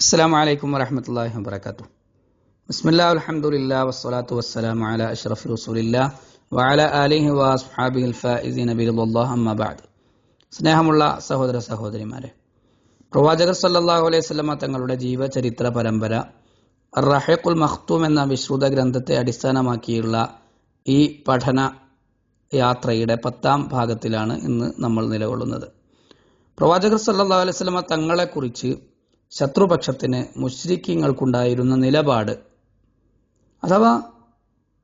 അസ്സാം വലൈക്കും വരഹമത്തല്ലാഹി വാബർക്കാത്തു ബിസ്മില്ലാ അലഹമുല്ലാ വസ്സലാത്തു വസ്സലാം അല അഷ്റഫ് റസൂലില്ലാ വഅല അലിഹി വസ്ഹാബി ഫൈസീൻ അബിറുല്ലാഹ് അമ്മബാദ് സ്നേഹമുള്ള സഹോദര സഹോദരിമാരെ പ്രവാചകർ സല്ലാഹു അലൈഹി സ്വലമ തങ്ങളുടെ ജീവചരിത്ര പരമ്പര റഹേഖുൽ മഖ്തൂം എന്ന വിശ്രുത ഗ്രന്ഥത്തെ അടിസ്ഥാനമാക്കിയുള്ള ഈ പഠന യാത്രയുടെ പത്താം ഭാഗത്തിലാണ് ഇന്ന് നമ്മൾ നിലകൊള്ളുന്നത്. പ്രവാചകർ സല്ലാ അലൈഹി സ്വലമ തങ്ങളെക്കുറിച്ച് ശത്രുപക്ഷത്തിന് മുശ്രിക്കീങ്ങൾക്കുണ്ടായിരുന്ന നിലപാട്. അഥവാ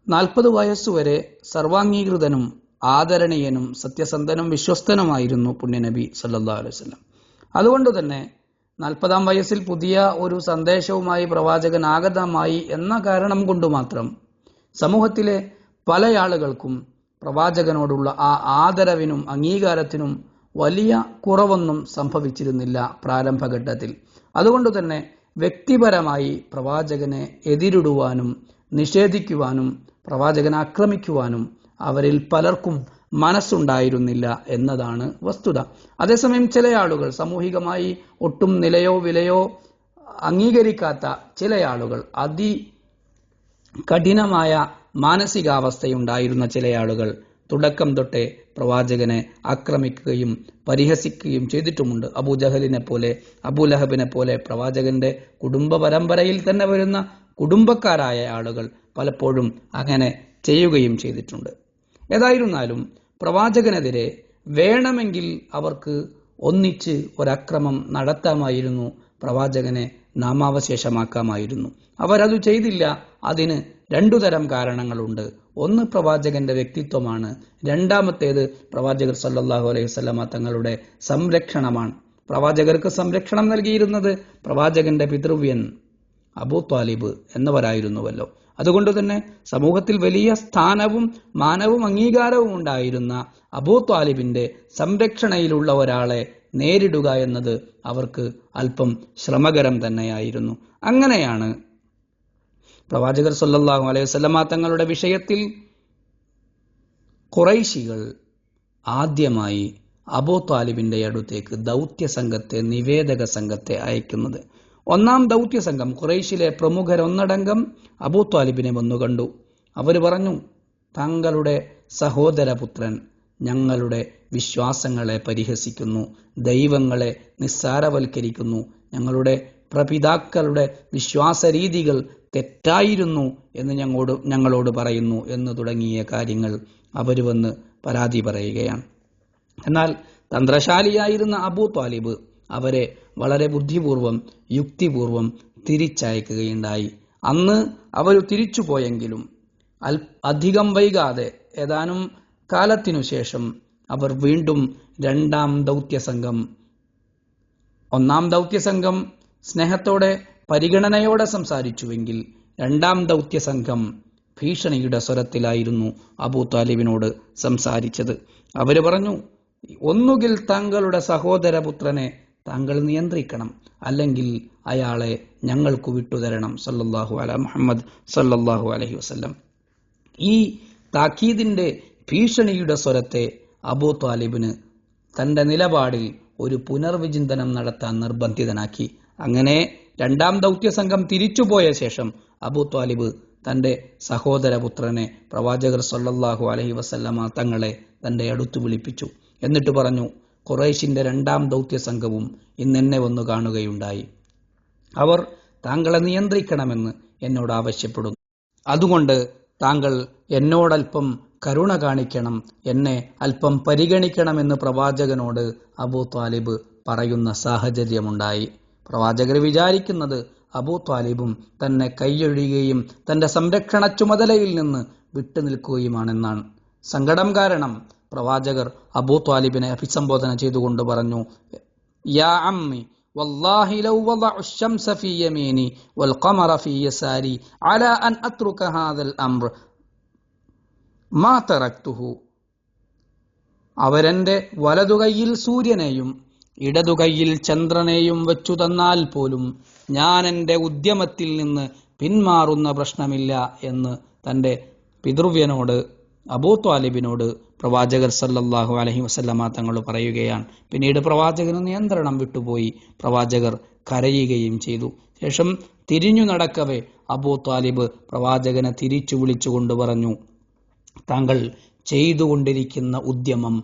നാൽപ്പത് വയസ്സുവരെ സർവാംഗീകൃതനും ആദരണീയനും സത്യസന്ധനും വിശ്വസ്തനുമായിരുന്നു പുണ്യനബി സല്ലാ അലൈഹി വസല്ലം. അതുകൊണ്ട് തന്നെ നാൽപ്പതാം വയസ്സിൽ പുതിയ ഒരു സന്ദേശവുമായി പ്രവാചകൻ ആഗതമായി എന്ന കാരണം കൊണ്ട് മാത്രം സമൂഹത്തിലെ പല ആളുകൾക്കും പ്രവാചകനോടുള്ള ആ ആദരവിനും അംഗീകാരത്തിനും വലിയ കുറവൊന്നും സംഭവിച്ചിരുന്നില്ല പ്രാരംഭഘട്ടത്തിൽ. അതുകൊണ്ട് തന്നെ വ്യക്തിപരമായി പ്രവാചകനെ എതിരിടുവാനും നിഷേധിക്കുവാനും പ്രവാചകനെ ആക്രമിക്കുവാനും അവരിൽ പലർക്കും മനസ്സുണ്ടായിരുന്നില്ല എന്നതാണ് വസ്തുത. അതേസമയം ചില ആളുകൾ സാമൂഹികമായി ഒട്ടും നിലയോ വിലയോ അംഗീകരിക്കാത്ത ചില ആളുകൾ അതി കഠിനമായ മാനസികാവസ്ഥയുണ്ടായിരുന്ന ചില ആളുകൾ തുടക്കം തൊട്ടേ പ്രവാചകനെ ആക്രമിക്കുകയും പരിഹസിക്കുകയും ചെയ്തിട്ടുമുണ്ട്. അബൂജഹലിനെ പോലെ അബൂലഹബിനെ പോലെ പ്രവാചകന്റെ കുടുംബ പരമ്പരയിൽ തന്നെ വരുന്ന കുടുംബക്കാരായ ആളുകൾ പലപ്പോഴും അങ്ങനെ ചെയ്യുകയും ചെയ്തിട്ടുണ്ട്. ഏതായിരുന്നാലും പ്രവാചകനെതിരെ വേണമെങ്കിൽ അവർക്ക് ഒന്നിച്ച് ഒരക്രമം നടത്താമായിരുന്നു. പ്രവാചകനെ നാമാവശേഷമാക്കാമായിരുന്നു. അവരത് ചെയ്തില്ല. അതിന് രണ്ടു തരം കാരണങ്ങളുണ്ട്. ഒന്ന് പ്രവാചകന്റെ വ്യക്തിത്വമാണ്. രണ്ടാമത്തേത് പ്രവാചകർ സല്ലാഹു അലൈഹി വസല്ലമ തങ്ങളുടെ സംരക്ഷണമാണ്. പ്രവാചകർക്ക് സംരക്ഷണം നൽകിയിരുന്നത് പ്രവാചകന്റെ പിതൃവ്യൻ അബൂ ത്വാലിബ് എന്നവരായിരുന്നുവല്ലോ. അതുകൊണ്ട് തന്നെ സമൂഹത്തിൽ വലിയ സ്ഥാനവും മാനവും അംഗീകാരവും ഉണ്ടായിരുന്ന അബൂ ത്വാലിബിന്റെ സംരക്ഷണയിലുള്ള ഒരാളെ നേരിടുക എന്നത് അവർക്ക് അല്പം ശ്രമകരം തന്നെയായിരുന്നു. അങ്ങനെയാണ് പ്രവാചകർ സല്ലല്ലാഹു അലൈഹി വസല്ലമ തങ്ങളുടെ വിഷയത്തിൽ കുറൈശികൾ ആദ്യമായി അബൂ താലിബിന്റെ അടുത്തേക്ക് ദൗത്യ സംഘത്തെ നിവേദക സംഘത്തെ അയക്കുന്നത്. ഒന്നാം ദൗത്യ സംഘം കുറൈശിലെ പ്രമുഖരൊന്നടങ്കം അബൂ താലിബിനെ വന്നു കണ്ടു. അവർ പറഞ്ഞു തങ്ങളുടെ സഹോദരപുത്രൻ ഞങ്ങളുടെ വിശ്വാസങ്ങളെ പരിഹസിക്കുന്നു ദൈവങ്ങളെ നിസ്സാരവൽക്കരിക്കുന്നു ഞങ്ങളുടെ പ്രപിതാക്കളുടെ വിശ്വാസ രീതികൾ തെറ്റായിരുന്നു എന്ന് ഞങ്ങളോട് ഞങ്ങളോട് പറയുന്നു എന്ന് തുടങ്ങിയ കാര്യങ്ങൾ അവർ വന്ന് പരാതി പറയുകയാണ്. എന്നാൽ തന്ത്രശാലിയായിരുന്ന അബൂ താലിബ് അവരെ വളരെ ബുദ്ധിപൂർവം യുക്തിപൂർവം തിരിച്ചയക്കുകയുണ്ടായി. അന്ന് അവർ തിരിച്ചു പോയെങ്കിലും അൽ അധികം വൈകാതെ ഏതാനും കാലത്തിനു ശേഷം അവർ വീണ്ടും രണ്ടാം ദൗത്യസംഘം ഒന്നാം ദൗത്യസംഘം സ്നേഹത്തോടെ പരിഗണനയോടെ സംസാരിച്ചുവെങ്കിൽ രണ്ടാം ദൗത്യ സംഘം ഭീഷണിയുടെ സ്വരത്തിലായിരുന്നു അബൂ താലിബിനോട് സംസാരിച്ചത്. അവർ പറഞ്ഞു ഒന്നുകിൽ താങ്കളുടെ സഹോദരപുത്രനെ താങ്കൾ നിയന്ത്രിക്കണം അല്ലെങ്കിൽ അയാളെ ഞങ്ങൾക്ക് വിട്ടുതരണം സല്ലല്ലാഹു അല മുഹമ്മദ് സല്ലല്ലാഹു അലഹി വസ്ല്ലം. ഈ താക്കീദിന്റെ ഭീഷണിയുടെ സ്വരത്തെ അബൂ താലിബിന് തന്റെ നിലപാടിൽ ഒരു പുനർവിചിന്തനം നടത്താൻ നിർബന്ധിതനാക്കി. അങ്ങനെ രണ്ടാം ദൗത്യ സംഘം തിരിച്ചുപോയ ശേഷം അബൂ ത്വാലിബ് തന്റെ സഹോദരപുത്രനെ പ്രവാചകർ സല്ലല്ലാഹു അലഹി വസല്ലമ തങ്ങളെ തന്റെ അടുത്ത് വിളിപ്പിച്ചു. എന്നിട്ട് പറഞ്ഞു ഖുറൈശിന്റെ രണ്ടാം ദൗത്യ സംഘവും ഇന്നെന്നെ വന്നു കാണുകയുണ്ടായി. അവർ താങ്കളെ നിയന്ത്രിക്കണമെന്ന് എന്നോട് ആവശ്യപ്പെടുന്നു. അതുകൊണ്ട് താങ്കൾ എന്നോടൽപ്പം കരുണ കാണിക്കണം എന്നെ അല്പം പരിഗണിക്കണമെന്ന് പ്രവാചകനോട് അബൂ ത്വാലിബ് പറയുന്ന സാഹചര്യമുണ്ടായി. പ്രവാചകർ വിചാരിക്കുന്നത് അബൂ താലിബും തന്നെ കൈയൊഴിയുകയും തന്റെ സംരക്ഷണ ചുമതലയിൽ നിന്ന് വിട്ടുനിൽക്കുകയുമാണെന്നാണ് സങ്കടം കാരണം പ്രവാചകർ അബൂ താലിബിനെ അഭിസംബോധന ചെയ്തുകൊണ്ട് പറഞ്ഞു യാ അമ്മി والله لو وضع الشمس في يميني والقمر في يساري على أن أترك هذا الأمر ما تركته അവരെന്റെ വലതുകൈയിൽ സൂര്യനെയും ഇടതുകൈയിൽ ചന്ദ്രനെയും വെച്ചു തന്നാൽ പോലും ഞാൻ എന്റെ ഉദ്യമത്തിൽ നിന്ന് പിന്മാറുന്ന പ്രശ്നമില്ല എന്ന് തന്റെ പിതൃവ്യനോട് അബൂ ത്വാലിബിനോട് പ്രവാചകർ സല്ലല്ലാഹു അലഹി വസല്ലമ തങ്ങൾ പറയുകയാണ്. പിന്നീട് പ്രവാചകന് നിയന്ത്രണം വിട്ടുപോയി. പ്രവാചകർ കരയുകയും ചെയ്തു. ശേഷം തിരിഞ്ഞു നടക്കവേ അബൂ ത്വാലിബ് പ്രവാചകനെ തിരിച്ചു വിളിച്ചുകൊണ്ട് പറഞ്ഞു താങ്കൾ ചെയ്തുകൊണ്ടിരിക്കുന്ന ഉദ്യമം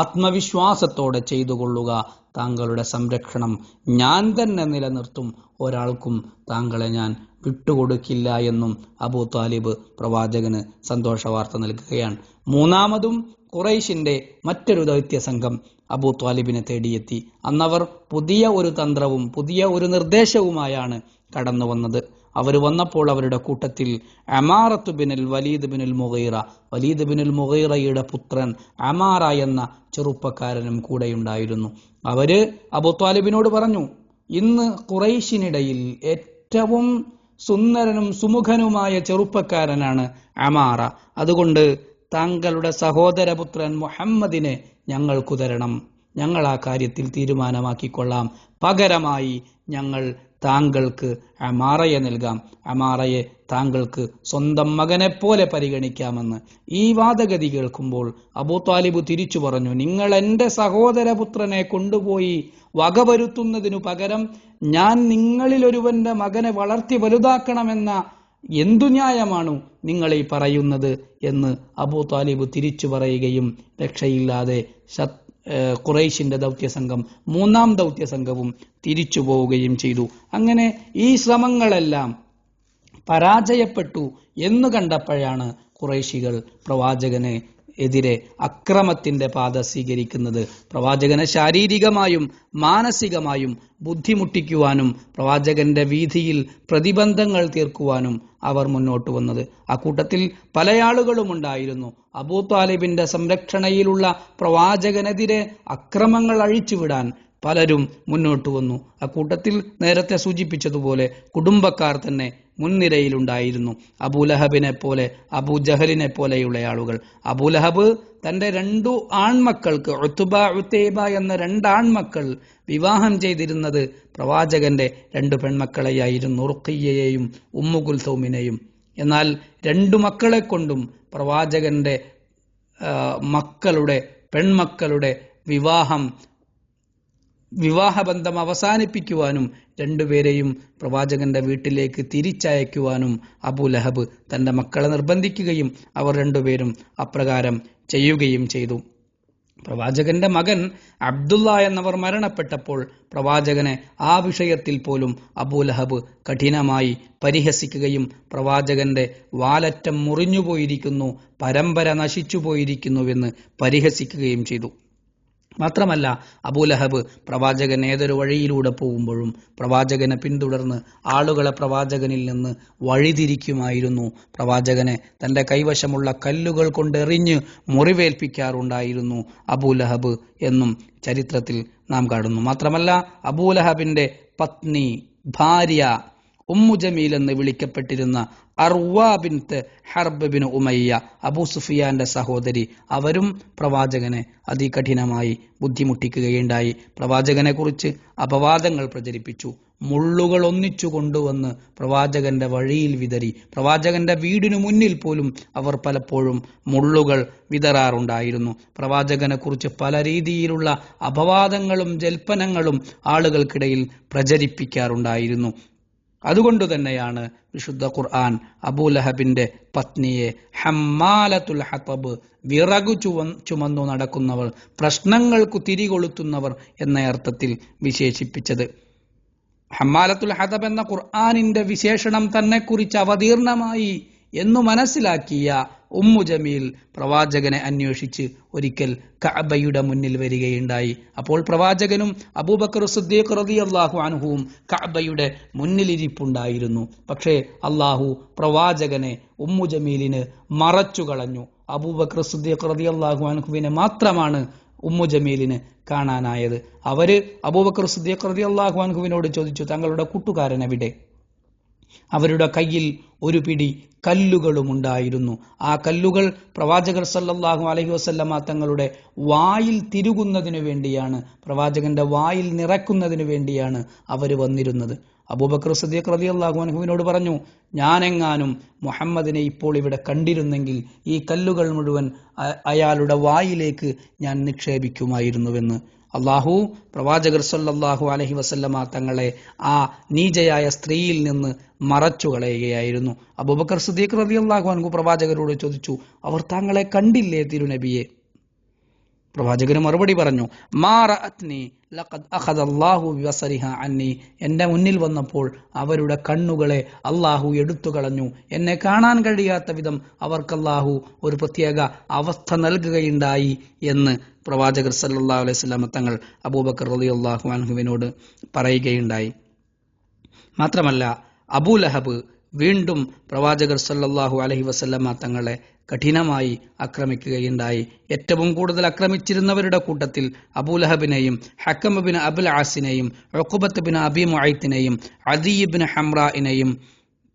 ആത്മവിശ്വാസത്തോടെ ചെയ്തുകൊള്ളുക. താങ്കളുടെ സംരക്ഷണം ഞാൻ തന്നെ നിലനിർത്തും. ഒരാൾക്കും താങ്കളെ ഞാൻ വിട്ടുകൊടുക്കില്ല എന്നും അബൂ താലിബ് പ്രവാചകന് സന്തോഷ വാർത്ത നൽകുകയാണ്. മൂന്നാമതും കുറൈശിന്റെ മറ്റൊരു ദൗത്യ സംഘം അബൂ താലിബിനെ തേടിയെത്തി. അന്നവർ പുതിയ ഒരു തന്ത്രവും പുതിയ ഒരു നിർദ്ദേശവുമായാണ് കടന്നു വന്നത് അവർ വന്നപ്പോൾ അവരുടെ കൂട്ടത്തിൽ അമാറത്ത് ബിനുൽ വലീദ് ബിനുൽ മുഗൈറ വലീദ് ബിനുൽ മുഗൈറയുടെ പുത്രൻ അമാറ എന്ന ചെറുപ്പക്കാരനും കൂടെയുണ്ടായിരുന്നു അവർ അബു താലിബിനോട് പറഞ്ഞു ഇന്ന് കുറൈശിനിടയിൽ ഏറ്റവും സുന്ദരനും സുമുഖനുമായ ചെറുപ്പക്കാരനാണ് അമാറ. അതുകൊണ്ട് താങ്കളുടെ സഹോദരപുത്രൻ മുഹമ്മദിനെ ഞങ്ങൾക്കു തരണം. ഞങ്ങൾ ആ കാര്യത്തിൽ തീരുമാനമാക്കിക്കൊള്ളാം. പകരമായി ഞങ്ങൾ താങ്കൾക്ക് അമാറയെ നൽകാം. അമാറയെ താങ്കൾക്ക് സ്വന്തം മകനെ പോലെ പരിഗണിക്കാമെന്ന് ഈ വാദഗതി കേൾക്കുമ്പോൾ അബൂ താലിബ് തിരിച്ചു പറഞ്ഞു നിങ്ങൾ എന്റെ സഹോദരപുത്രനെ കൊണ്ടുപോയി വകവരുത്തുന്നതിനു പകരം ഞാൻ നിങ്ങളിൽ ഒരുവന്റെ മകനെ വളർത്തി വലുതാക്കണമെന്ന എന്തു ന്യായമാണു നിങ്ങൾ ഈ പറയുന്നത്? എന്ന് അബൂ താലിബ് തിരിച്ചു പറയുകയും രക്ഷയില്ലാതെ ശത് ഏഹ് ഖുറൈശിന്റെ ദൗത്യ സംഘം മൂന്നാം ദൗത്യ സംഘവും തിരിച്ചു പോവുകയും ചെയ്തു. അങ്ങനെ ഈ ശ്രമങ്ങളെല്ലാം പരാജയപ്പെട്ടു എന്ന് കണ്ടപ്പോഴാണ് ഖുറൈശികൾ പ്രവാചകന് എതിരെ അക്രമത്തിന്റെ പാത സ്വീകരിക്കുന്നത് പ്രവാചകനെ ശാരീരികമായും മാനസികമായും ബുദ്ധിമുട്ടിക്കുവാനും പ്രവാചകന്റെ വീതിയിൽ പ്രതിബന്ധങ്ങൾ തീർക്കുവാനും അവർ മുന്നോട്ട് വന്നത്. പല ആളുകളും ഉണ്ടായിരുന്നു. അബൂ സംരക്ഷണയിലുള്ള പ്രവാചകനെതിരെ അക്രമങ്ങൾ അഴിച്ചുവിടാൻ പലരും മുന്നോട്ട് വന്നു. അക്കൂട്ടത്തിൽ നേരത്തെ സൂചിപ്പിച്ചതുപോലെ കുടുംബക്കാർ തന്നെ മുൻനിരയിലുണ്ടായിരുന്നു. അബൂലഹബിനെ പോലെ അബൂജഹലിനെ പോലെയുള്ള ആളുകൾ. അബൂലഹബ് തന്റെ രണ്ടു ആൺമക്കൾക്ക് ഒത്തുബ ഉത്തേബ എന്ന രണ്ടാൺമക്കൾ വിവാഹം ചെയ്തിരുന്നത് പ്രവാചകന്റെ രണ്ടു പെൺമക്കളെയായിരുന്നു റുഖയ്യയെയും ഉമ്മുകുൽസൗമിനെയും എന്നാൽ രണ്ടു മക്കളെ കൊണ്ടും പ്രവാചകന്റെ മക്കളുടെ പെൺമക്കളുടെ വിവാഹം വിവാഹബന്ധം അവസാനിപ്പിക്കുവാനും രണ്ടുപേരെയും പ്രവാചകന്റെ വീട്ടിലേക്ക് തിരിച്ചയക്കുവാനും അബു ലഹബ് തന്റെ മക്കളെ നിർബന്ധിക്കുകയും അവർ രണ്ടുപേരും അപ്രകാരം ചെയ്യുകയും ചെയ്തു. പ്രവാചകന്റെ മകൻ അബ്ദുള്ള എന്നവർ മരണപ്പെട്ടപ്പോൾ പ്രവാചകനെ ആ വിഷയത്തിൽ പോലും അബൂലഹബ് കഠിനമായി പരിഹസിക്കുകയും പ്രവാചകന്റെ വാലറ്റം മുറിഞ്ഞുപോയിരിക്കുന്നു പരമ്പര നശിച്ചുപോയിരിക്കുന്നുവെന്ന് പരിഹസിക്കുകയും ചെയ്തു. മാത്രമല്ല അബൂലഹബ് പ്രവാചകൻ ഏതൊരു വഴിയിലൂടെ പോകുമ്പോഴും പ്രവാചകനെ പിന്തുടർന്ന് ആളുകളെ പ്രവാചകനിൽ നിന്ന് വഴിതിരിക്കുമായിരുന്നു. പ്രവാചകനെ തന്റെ കൈവശമുള്ള കല്ലുകൾ കൊണ്ട് എറിഞ്ഞ് മുറിവേൽപ്പിക്കാറുണ്ടായിരുന്നു അബൂലഹബ് എന്നും ചരിത്രത്തിൽ നാം കാണുന്നു. മാത്രമല്ല അബൂലഹബിന്റെ പത്നി ഭാര്യ ഉമ്മു ജമീൽ എന്ന് വിളിക്കപ്പെട്ടിരുന്ന Arwa bint Harb bin Umayya Abu സുഫിയാന്റെ സഹോദരി. അവരും പ്രവാചകനെ അതികഠിനമായി ബുദ്ധിമുട്ടിക്കുകയുണ്ടായി. പ്രവാചകനെ കുറിച്ച് അപവാദങ്ങൾ പ്രചരിപ്പിച്ചു. മുള്ളുകൾ ഒന്നിച്ചു കൊണ്ടുവന്ന് പ്രവാചകന്റെ വഴിയിൽ വിതറി. പ്രവാചകന്റെ വീടിനു മുന്നിൽ പോലും അവർ പലപ്പോഴും മുള്ളുകൾ വിതറാറുണ്ടായിരുന്നു. പ്രവാചകനെ കുറിച്ച് പല രീതിയിലുള്ള അപവാദങ്ങളും ജൽപ്പനങ്ങളും ആളുകൾക്കിടയിൽ പ്രചരിപ്പിക്കാറുണ്ടായിരുന്നു. അതുകൊണ്ട് തന്നെയാണ് വിശുദ്ധ ഖുർആൻ അബൂലഹബിന്റെ പത്നിയെ ഹമ്മാലത്തുൽ ഹത്തബ് വിറകു ചുവ ചുമന്നു നടക്കുന്നവർ പ്രശ്നങ്ങൾക്കു തിരികൊളുത്തുന്നവർ എന്ന അർത്ഥത്തിൽ വിശേഷിപ്പിച്ചത്. ഹമ്മാലത്തുൽ ഹതബ് എന്ന ഖുർആാനിന്റെ വിശേഷണം തന്നെ കുറിച്ച് അവതീർണമായി എന്നു മനസ്സിലാക്കിയ ഉമ്മു ജമീൽ പ്രവാചകനെ അന്വേഷിച്ച് ഒരിക്കൽ കഅബയുടെ മുന്നിൽ വരികയുണ്ടായി. അപ്പോൾ പ്രവാചകനും അബൂബക്കർ സുദ്ദീഖ് റതി അള്ളാഹു അനുഹുവും കഅബയുടെ മുന്നിലിരിപ്പുണ്ടായിരുന്നു. പക്ഷേ അള്ളാഹു പ്രവാചകനെ ഉമ്മു ജമീലിന് മറച്ചു കളഞ്ഞു അബൂബക്കർ സുദ്ദീഖ് റതി അള്ളാഹു അനുഹുവിനെ മാത്രമാണ് ഉമ്മു ജമീലിന് കാണാനായത്. അവർ അബൂബക്കർ സുദ്ദീഖ് റതി അള്ളാഹു അനുഹുവിനോട് ചോദിച്ചു തങ്ങളുടെ കൂട്ടുകാരൻ എവിടെ അവരുടെ കയ്യിൽ ഒരു പിടി കല്ലുകളും ഉണ്ടായിരുന്നു. ആ കല്ലുകൾ പ്രവാചകർ സല്ലാഹു അലഹി വസല്ലമ തങ്ങളുടെ വായിൽ തിരുകുന്നതിനു വേണ്ടിയാണ് പ്രവാചകന്റെ വായിൽ നിറക്കുന്നതിനു വേണ്ടിയാണ് അവർ വന്നിരുന്നത്. അബൂബക്കർ സദ്ദീഖ് റതി അള്ളാഹു അൻഹുവിനോട് പറഞ്ഞു ഞാനെങ്ങാനും മുഹമ്മദിനെ ഇപ്പോൾ ഇവിടെ കണ്ടിരുന്നെങ്കിൽ ഈ കല്ലുകൾ മുഴുവൻ അയാളുടെ വായിലേക്ക് ഞാൻ നിക്ഷേപിക്കുമായിരുന്നുവെന്ന്. അള്ളാഹു പ്രവാചകർ സല്ലാഹു അലഹി വസല്ലമ തങ്ങളെ ആ നീചയായ സ്ത്രീയിൽ നിന്ന് മറച്ചു കളയുകയായിരുന്നു. അബൂബക്കർ സുദീഖ് റതി അള്ളാഹു അൻഹു പ്രവാചകരോട് ചോദിച്ചു അവർ താങ്കളെ കണ്ടില്ലേ തിരുനബിയെ? പ്രവാചകന് മറുപടി പറഞ്ഞു മാ റഅത്നി ലഖദ് അഖദ അല്ലാഹു ബിവസരിഹ അന്നി. എന്റെ മുന്നിൽ വന്നപ്പോൾ അവരുടെ കണ്ണുകളെ അള്ളാഹു എടുത്തു കളഞ്ഞു. എന്നെ കാണാൻ കഴിയാത്ത വിധം അവർക്ക് അള്ളാഹു ഒരു പ്രത്യേക അവസ്ഥ നൽകുകയുണ്ടായി എന്ന് പ്രവാചകർ സല്ലല്ലാഹു അലൈഹി വസല്ലം തങ്ങൾ അബൂബക്കർ റളിയല്ലാഹു അൻഹുവിനോട് പറയുകയുണ്ടായി. മാത്രമല്ല അബൂലഹബ് വീണ്ടും പ്രവാചകർ സല്ലാഹു അലഹി വസല്ലമ തങ്ങളെ കഠിനമായി ആക്രമിക്കുകയുണ്ടായി. ഏറ്റവും കൂടുതൽ ആക്രമിച്ചിരുന്നവരുടെ കൂട്ടത്തിൽ അബൂലഹബിനെയും ഹക്കം ബിൻ അബുൽ ആസിനെയും ഒക്കുബത്ത് ബിൻ അബി മുഅയ്ത്തിനെയും അദീബിൻ ഹംറായിനെയും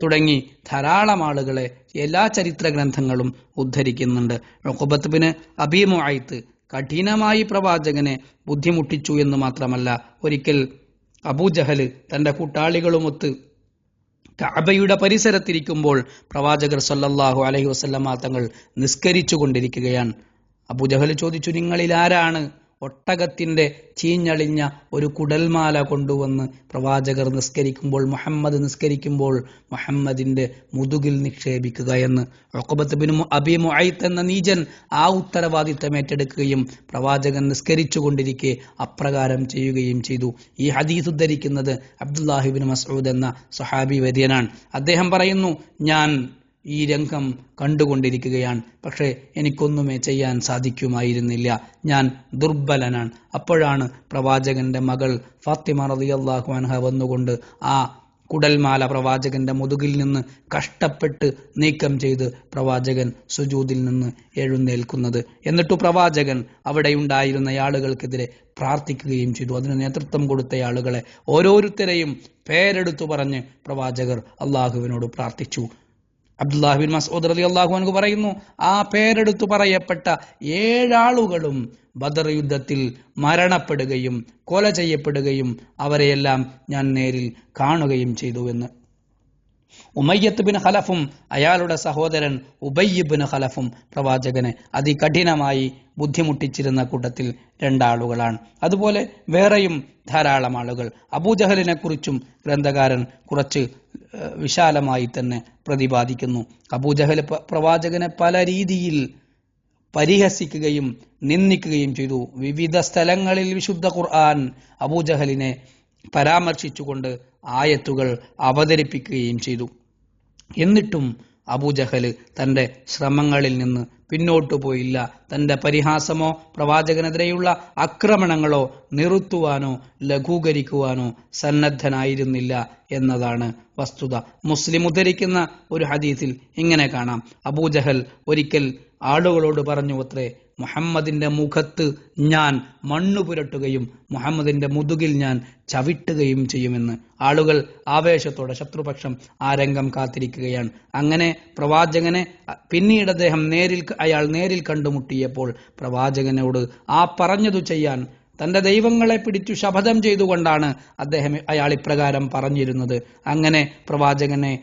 തുടങ്ങി ധാരാളം ആളുകളെ എല്ലാ ചരിത്ര ഗ്രന്ഥങ്ങളും ഉദ്ധരിക്കുന്നുണ്ട്. ഒക്കുബത്ത് ബിൻ അബി മുഅയ്ത്ത് കഠിനമായി പ്രവാചകനെ ബുദ്ധിമുട്ടിച്ചു എന്ന് മാത്രമല്ല ഒരിക്കൽ അബൂജഹൽ തന്റെ കൂട്ടാളികളുമൊത്ത് കഅബയുടെ പരിസരത്തിരിക്കുമ്പോൾ പ്രവാചകർ സല്ലല്ലാഹു അലൈഹി വസല്ലമ തങ്ങൾ നിസ്കരിച്ചു കൊണ്ടിരിക്കുകയാണ് അബൂജഹൽ ചോദിച്ചു നിങ്ങളിൽ ആരാണ് ഒട്ടകത്തിന്റെ ചീഞ്ഞളിഞ്ഞ ഒരു കുടൽമാല കൊണ്ടുവന്ന് പ്രവാചകർ നിസ്കരിക്കുമ്പോൾ മുഹമ്മദ് നിസ്കരിക്കുമ്പോൾ മുഹമ്മദിന്റെ മുതുകിൽ നിക്ഷേപിക്കുക എന്ന്. ഒക്കബത്ത് ബിൻ അബി മുഅയ്ത്ത് എന്ന നീജൻ ആ ഉത്തരവാദിത്തം ഏറ്റെടുക്കുകയും പ്രവാചകൻ നിസ്കരിച്ചു കൊണ്ടിരിക്കെ അപ്രകാരം ചെയ്യുകയും ചെയ്തു. ഈ ഹദീസ് ഉദ്ധരിക്കുന്നത് അബ്ദുല്ലാഹിബിൻ മസൂദ് എന്ന സഹാബി വര്യനാണ്. അദ്ദേഹം പറയുന്നു ഞാൻ ഈ രംഗം കണ്ടുകൊണ്ടിരിക്കുകയാണ്. പക്ഷേ എനിക്കൊന്നുമേ ചെയ്യാൻ സാധിക്കുമായിരുന്നില്ല. ഞാൻ ദുർബലനാണ്. അപ്പോഴാണ് പ്രവാചകന്റെ മകൾ ഫാത്തിമ റളിയല്ലാഹു അൻഹ വന്നുകൊണ്ട് ആ കുടൽമാല പ്രവാചകന്റെ മുതുകിൽ നിന്ന് കഷ്ടപ്പെട്ട് നീക്കം ചെയ്ത് പ്രവാചകൻ സുജൂതിൽ നിന്ന് എഴുന്നേൽക്കുന്നത്. എന്നിട്ടു പ്രവാചകൻ അവിടെയുണ്ടായിരുന്ന ആളുകൾക്കെതിരെ പ്രാർത്ഥിക്കുകയും ചെയ്തു. അതിന് നേതൃത്വം കൊടുത്ത ആളുകളെ ഓരോരുത്തരെയും പേരെടുത്തു പറഞ്ഞ് പ്രവാചകർ അള്ളാഹുവിനോട് പ്രാർത്ഥിച്ചു. അബ്ദുല്ലാഹിബിൻ മസൂദ് അലി അള്ളാഹു അൻഹു പറയുന്നു ആ പേരെടുത്തു പറയപ്പെട്ട ഏഴാളുകളും ബദർ യുദ്ധത്തിൽ മരണപ്പെടുകയും കൊല ചെയ്യപ്പെടുകയും അവരെയെല്ലാം ഞാൻ നേരിൽ കാണുകയും ചെയ്തു എന്ന് ഉമയ്യത്ത് ബിൻ ഖലഫും അയാളുടെ സഹോദരൻ ഉബയ്യബിൻ ഖലഫും പ്രവാചകനെ അതികഠിനമായി ബുദ്ധിമുട്ടിച്ചിരുന്ന കൂട്ടത്തിൽ രണ്ടാളുകളാണ്. അതുപോലെ വേറെയും ധാരാളം ആളുകൾ. അബൂജഹലിനെ കുറിച്ചും ഗ്രന്ഥകാരൻ കുറച്ച് വിശാലമായി തന്നെ പ്രതിപാദിക്കുന്നു. അബൂജഹൽ പ്രവാചകനെ പല രീതിയിൽ പരിഹസിക്കുകയും നിന്ദിക്കുകയും ചെയ്തു. വിവിധ സ്ഥലങ്ങളിൽ വിശുദ്ധ ഖുർആൻ അബൂജഹലിനെ പരാമർശിച്ചുകൊണ്ട് ആയത്തുകൾ അവതരിപ്പിക്കുകയും ചെയ്തു. എന്നിട്ടും അബൂജഹൽ തന്റെ ശ്രമങ്ങളിൽ നിന്ന് പിന്നോട്ടു പോയില്ല. തന്റെ പരിഹാസമോ പ്രവാചകനെതിരെയുള്ള ആക്രമണങ്ങളോ നിറുത്തുവാനോ ലഘൂകരിക്കുവാനോ സന്നദ്ധനായിരുന്നില്ല എന്നതാണ് വസ്തുത. മുസ്ലിം ഉദ്ധരിക്കുന്ന ഒരു ഹദീസിൽ ഇങ്ങനെ കാണാം. അബൂജഹൽ ഒരിക്കൽ ആളുകളോട് പറഞ്ഞു അത്രേ മുഹമ്മദിന്റെ മുഖത്ത് ഞാൻ മണ്ണു പുരട്ടുകയും മുഹമ്മദിന്റെ മുതുകിൽ ഞാൻ ചവിട്ടുകയും ചെയ്യുമെന്ന്. ആളുകൾ ആവേശത്തോടെ ശത്രുപക്ഷം ആ രംഗം കാത്തിരിക്കുകയാണ്. അങ്ങനെ പ്രവാചകനെ പിന്നീട് അദ്ദേഹം നേരിൽ അയാൾ നേരിൽ കണ്ടുമുട്ടിയപ്പോൾ പ്രവാചകനോട് ആ പറഞ്ഞതു ചെയ്യാൻ തന്റെ ദൈവങ്ങളെ പിടിച്ചു ശപഥം ചെയ്തുകൊണ്ടാണ് അദ്ദേഹം അയാൾ ഇപ്രകാരം പറഞ്ഞിരുന്നത്. അങ്ങനെ പ്രവാചകനെ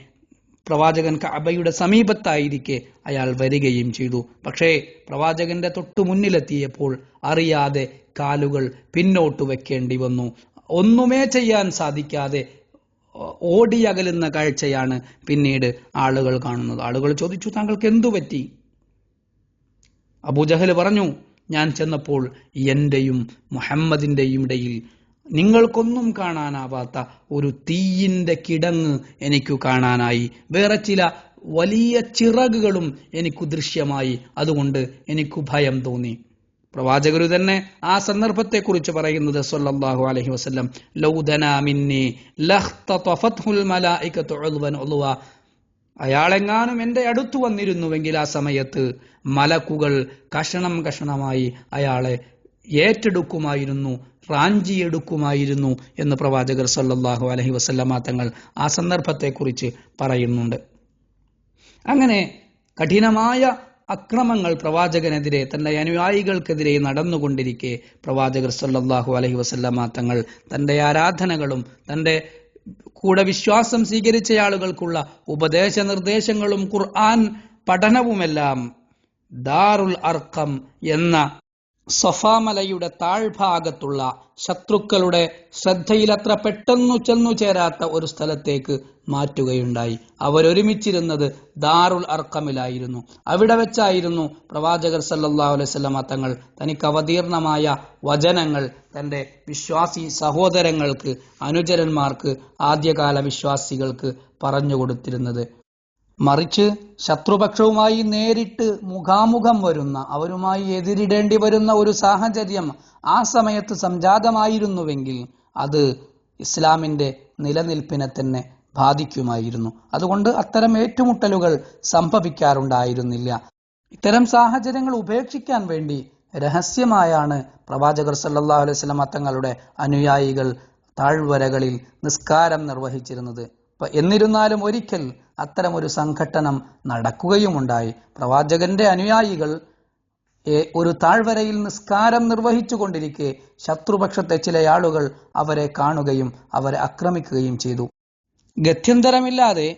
പ്രവാചകൻ കഅബയുടെ സമീപത്തായിരിക്കെ അയാൾ വരികയും ചെയ്തു. പക്ഷേ പ്രവാചകന്റെ തൊട്ടു മുന്നിലെത്തിയപ്പോൾ അറിയാതെ കാലുകൾ പിന്നോട്ട് വെക്കേണ്ടി വന്നു. ഒന്നുമേ ചെയ്യാൻ സാധിക്കാതെ ഓടിയകലുന്ന കാഴ്ചയാണ് പിന്നീട് ആളുകൾ കാണുന്നത്. ആളുകൾ ചോദിച്ചു താങ്കൾക്ക് എന്തു പറ്റി? അബൂജഹൽ പറഞ്ഞു ഞാൻ ചെന്നപ്പോൾ എന്റെയും മുഹമ്മദിന്റെയും ഇടയിൽ നിങ്ങൾക്കൊന്നും കാണാനാവാത്ത ഒരു തീയിന്റെ കിടങ്ങ് എനിക്കു കാണാനായി. വേറെ ചില വലിയ ചിറകുകളും എനിക്ക് ദൃശ്യമായി. അതുകൊണ്ട് എനിക്ക് ഭയം തോന്നി. പ്രവാചകരു തന്നെ ആ സന്ദർഭത്തെ കുറിച്ച് പറയുന്നത് സല്ലല്ലാഹു അലൈഹി വസല്ലം ലൗദനാ അയാളെങ്ങാനും എന്റെ അടുത്തു വന്നിരുന്നുവെങ്കിൽ ആ സമയത്ത് മലക്കുകൾ കഷണം കഷണമായി അയാളെ ഏറ്റെടുക്കുമായിരുന്നു റാഞ്ചിയെടുക്കുമായിരുന്നു എന്ന് പ്രവാചകർ സല്ലാഹു അലഹി വസല്ലമ തങ്ങൾ ആ സന്ദർഭത്തെക്കുറിച്ച് പറയുന്നുണ്ട്. അങ്ങനെ കഠിനമായ അക്രമങ്ങൾ പ്രവാചകനെതിരെ തന്റെ അനുയായികൾക്കെതിരെ നടന്നുകൊണ്ടിരിക്കെ പ്രവാചകർ സല്ലാഹു അലഹി വസല്ലമ തങ്ങൾ തന്റെ ആരാധനകളും തന്റെ കൂടെ വിശ്വാസം സ്വീകരിച്ച ആളുകൾക്കുള്ള ഉപദേശ നിർദ്ദേശങ്ങളും ഖുർആൻ പഠനവുമെല്ലാം ദാറുൽ അർക്കം എന്ന സൊഫാമലയുടെ താഴ്ഭാഗത്തുള്ള ശത്രുക്കളുടെ ശ്രദ്ധയിലത്ര പെട്ടെന്നു ചെന്നു ചേരാത്ത ഒരു സ്ഥലത്തേക്ക് മാറ്റുകയുണ്ടായി. അവരൊരുമിച്ചിരുന്നത് ദാറുൽ അർക്കമിലായിരുന്നു അവിടെ വെച്ചായിരുന്നു പ്രവാചകർ സല്ലല്ലാഹു അലൈഹി വസല്ലമ തങ്ങൾ തനിക്ക് അവതീർണമായ വചനങ്ങൾ തന്റെ വിശ്വാസി സഹോദരങ്ങൾക്ക് അനുചരന്മാർക്ക് ആദ്യകാല വിശ്വാസികൾക്ക് പറഞ്ഞു കൊടുത്തിരുന്നത്. മറിച്ച് ശത്രുപക്ഷവുമായി നേരിട്ട് മുഖാമുഖം വരുന്ന അവരുമായി എതിരിടേണ്ടി വരുന്ന ഒരു സാഹചര്യം ആ സമയത്ത് സംജാതമായിരുന്നുവെങ്കിൽ അത് ഇസ്ലാമിന്റെ നിലനിൽപ്പിനെ തന്നെ ബാധിക്കുമായിരുന്നു. അതുകൊണ്ട് അത്തരം ഏറ്റുമുട്ടലുകൾ സംഭവിക്കാറുണ്ടായിരുന്നില്ല. ഇത്തരം സാഹചര്യങ്ങൾ ഉപേക്ഷിക്കാൻ വേണ്ടി രഹസ്യമായാണ് പ്രവാചകർ സല്ലല്ലാഹു അലൈഹി വസല്ലമ തങ്ങളുടെ അനുയായികൾ താഴ്വരകളിൽ നിസ്കാരം നിർവഹിച്ചിരുന്നത്. എന്നിരുന്നാലും ഒരിക്കൽ അത്തരമൊരു സംഘട്ടനം നടക്കുകയുമുണ്ടായി. പ്രവാചകന്റെ അനുയായികൾ ഒരു താഴ്വരയിൽ നിസ്കാരം നിർവഹിച്ചു കൊണ്ടിരിക്കെ ശത്രുപക്ഷത്തെ ചില ആളുകൾ അവരെ കാണുകയും അവരെ ആക്രമിക്കുകയും ചെയ്തു. ഗത്യന്തരമില്ലാതെ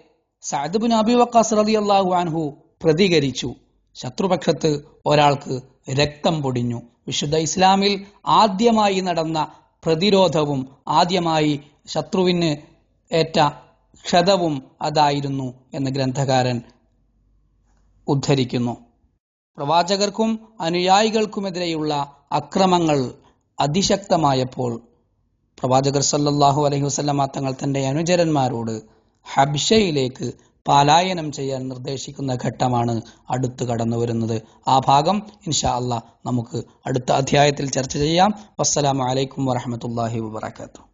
സഅദ് ബിൻ അബി വക്കാസ് റളിയല്ലാഹു അൻഹു പ്രതികരിച്ചു. ശത്രുപക്ഷത്ത് ഒരാൾക്ക് രക്തം പൊടിഞ്ഞു. വിശുദ്ധ ഇസ്ലാമിൽ ആദ്യമായി നടന്ന പ്രതിരോധവും ആദ്യമായി ശത്രുവിന് ഏറ്റ ക്ഷതവും അതായിരുന്നു എന്ന് ഗ്രന്ഥകാരൻ ഉദ്ധരിക്കുന്നു. പ്രവാചകർക്കും അനുയായികൾക്കുമെതിരെയുള്ള അക്രമങ്ങൾ അതിശക്തമായപ്പോൾ പ്രവാചകർ സല്ലാഹു അലൈഹി വസല്ലമ തങ്ങൾ തന്റെ അനുചരന്മാരോട് ഹബ്ഷയിലേക്ക് പലായനം ചെയ്യാൻ നിർദ്ദേശിക്കുന്ന ഘട്ടമാണ് അടുത്ത് കടന്നു വരുന്നത് ആ ഭാഗം ഇൻഷാ അല്ലാ നമുക്ക് അടുത്ത അധ്യായത്തിൽ ചർച്ച ചെയ്യാം. വസ്സലാമലൈക്കും വറഹമത്തല്ലാഹി വബർക്കാത്തു